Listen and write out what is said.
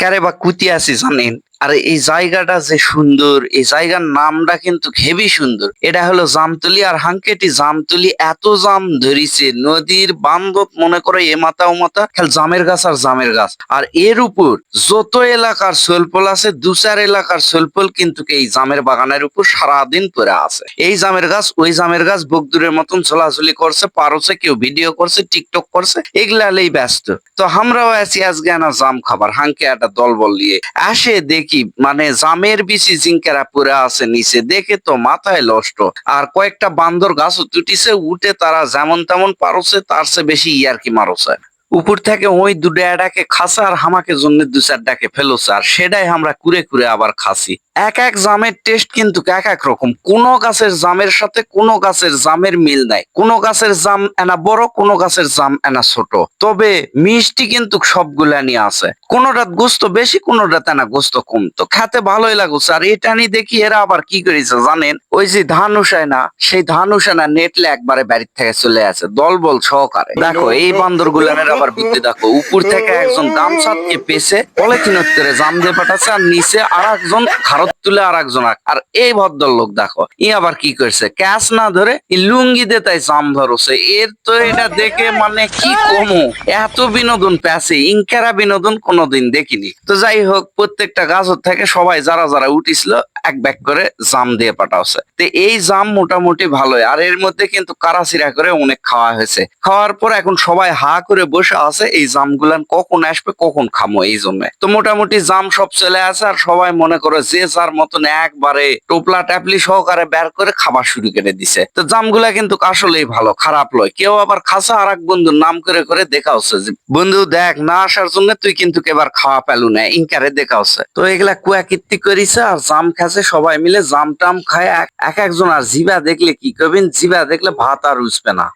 কারে বা কুতি আছি জানেন আর এই জায়গাটা যে সুন্দর, এই জায়গার নামটা কিন্তু হেভি সুন্দর। এটা হলো জামতলি আর হাঙ্কেটি জামতলি এত জাম ধরিছে, নদীর বান্ধব মনে করে এ মাথা ও মাথা, খেল জামের গাছ আর জামের গাছ। আর এর উপর যত এলাকার সোলপল আছে, দু চার এলাকার সোলপল কিন্তু এই জামের বাগানের উপর সারাদিন পরে আছে। এই জামের গাছ, ওই জামের গাছ বকদুরের মতন ঝোলাঝুলি করছে, পারছে, কেউ ভিডিও করছে, টিকটক করছে, এগুলালেই ব্যস্ত। তো আমরাও আছি আজকে না জাম খাবার হাঙ্কে একটা দলবল নিয়ে। আসে দেখি মানে জামের বিচি জিঙ্কেরা পরে আছে নিচে। দেখে তো মাথায় লষ্ট আর কয়েকটা বান্দর গাছও তুটিছে, উঠে তারা যেমন তেমন পারছে, তার চেয়ে বেশি ইয়ারকি মারছে। উপর থেকে ওই দু ডাকে খাসা আর হামাকে জন্য দু চার ডাকে ফেলোছে। আর সেটাই আমরা কুরে কুরে আবার খাসি। এক এক জামের টেস্ট কিন্তু এক এক রকম। কোন গাছের জামের সাথে কোন গাছের জামের মিল নাই। কোন গাছের জাম এনা বড়, কোন গাছের জাম এনা ছোট। তবে মিষ্টি কিন্তু সবগুলা নিয়ে আছে। কোনটাত গোস্ত বেশি, কোনটাত এনা গোস্ত কম। তো খেতে ভালোই লাগুছে। আর এটা নিয়ে দেখি এরা আবার কি করেছে জানেন? ওই যে ধান উসায় না সেই ধান উসায় না নেটলে একবারে বাড়ির থেকে চলে আসে। দলবল সহকারে। দেখো, এই বান্দর গুলানের আবার ভিত্তি দেখো। উপর থেকে একজন গামছাতকে পেছে পলিথিন উত্তরে জাম দিয়ে পাঠাচ্ছে, আর নিচে আর একজন খারত তুলে আর একজন আর এই ভদ্রলোক দেখো, ই আবার কি করছে? ক্যাশ না ধরে লুঙ্গি দিয়ে তাই জাম ধরছে। এর তো এটা দেখে মানে কি কমু? এত বিনোদন পেছে ইনকারা বিনোদন কোনোদিন দেখিনি। তো যাই হোক, প্রত্যেকটা গাছ থেকে সবাই যারা যারা উঠিছিল এক ব্যাগ করে জাম দিয়ে পাঠাচ্ছে তো এই জাম মোটামুটি ভালোই। আর এর মধ্যে কিন্তু কারাচিরা করে অনেক খাওয়া হয়েছে। খাওয়ার পর এখন সবাই হা করে বসে আছে, এই জামগুলান কখন আসবে, কখন খামো এই জন্য। তো মোটামুটি জাম সব চলে আসে আর সবাই মনে করে যে যার মতন একবারে টোপলা ট্যাপলি সহকারে বের করে খাবার শুরু করে দিছে। তো জামগুলা কিন্তু আসলেই ভালো, খারাপ লয়। কেউ আবার খাসা আর এক বন্ধুর নাম করে করে দেখা হচ্ছে বন্ধু, দেখ, না আসার জন্য তুই কিন্তু এবার খাওয়া পেলু না, ইনকারে দেখা হচ্ছে তো এগুলা কুয়া কীর্তি করিছে, আর জাম খাচ্ছে সবাই মিলে জাম টাম খায়, এক এক একজন আর জিবা দেখলে কি? করবেন জিবা দেখলে ভাত আর উঠবে না।